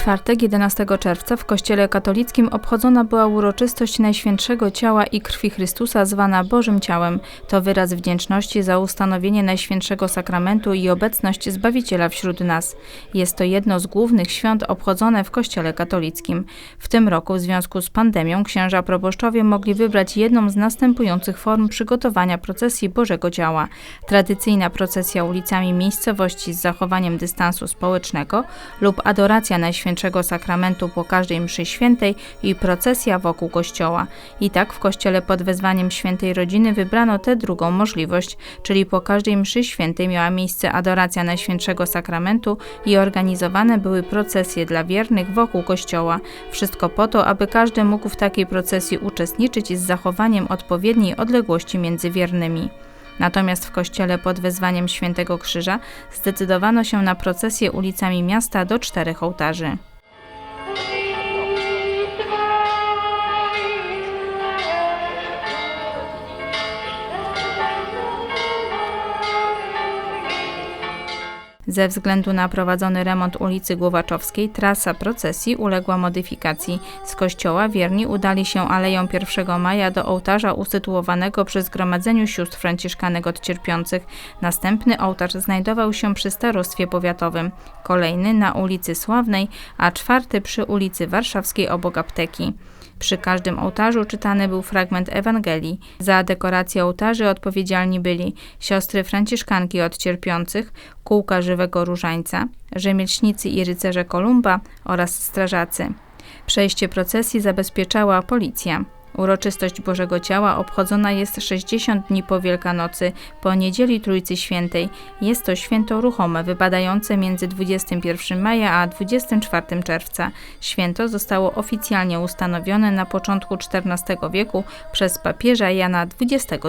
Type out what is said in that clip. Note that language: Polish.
czwartek 11 czerwca w Kościele katolickim obchodzona była uroczystość Najświętszego Ciała i Krwi Chrystusa zwana Bożym Ciałem. To wyraz wdzięczności za ustanowienie Najświętszego Sakramentu i obecność Zbawiciela wśród nas. Jest to jedno z głównych świąt obchodzone w Kościele katolickim. W tym roku w związku z pandemią księża proboszczowie mogli wybrać jedną z następujących form przygotowania procesji Bożego Ciała. Tradycyjna procesja ulicami miejscowości z zachowaniem dystansu społecznego lub adoracja Najświętszego Sakramentu po każdej mszy świętej i procesja wokół kościoła. I tak w kościele pod wezwaniem świętej rodziny wybrano tę drugą możliwość, czyli po każdej mszy świętej miała miejsce adoracja Najświętszego Sakramentu i organizowane były procesje dla wiernych wokół kościoła. Wszystko po to, aby każdy mógł w takiej procesji uczestniczyć z zachowaniem odpowiedniej odległości między wiernymi. Natomiast w kościele pod wezwaniem Świętego Krzyża zdecydowano się na procesję ulicami miasta do czterech ołtarzy. Ze względu na prowadzony remont ulicy Głowaczowskiej trasa procesji uległa modyfikacji. Z kościoła wierni udali się aleją 1 maja do ołtarza usytuowanego przy Zgromadzeniu Sióstr Franciszkanek od Cierpiących. Następny ołtarz znajdował się przy starostwie powiatowym, kolejny na ulicy Sławnej, a czwarty przy ulicy Warszawskiej obok apteki. Przy każdym ołtarzu czytany był fragment Ewangelii. Za dekorację ołtarzy odpowiedzialni byli siostry franciszkanki od cierpiących, kółka żywego różańca, rzemieślnicy i rycerze Kolumba oraz strażacy. Przejście procesji zabezpieczała policja. Uroczystość Bożego Ciała obchodzona jest 60 dni po Wielkanocy, po niedzieli Trójcy Świętej. Jest to święto ruchome, wypadające między 21 maja a 24 czerwca. Święto zostało oficjalnie ustanowione na początku XIV wieku przez papieża Jana XXII.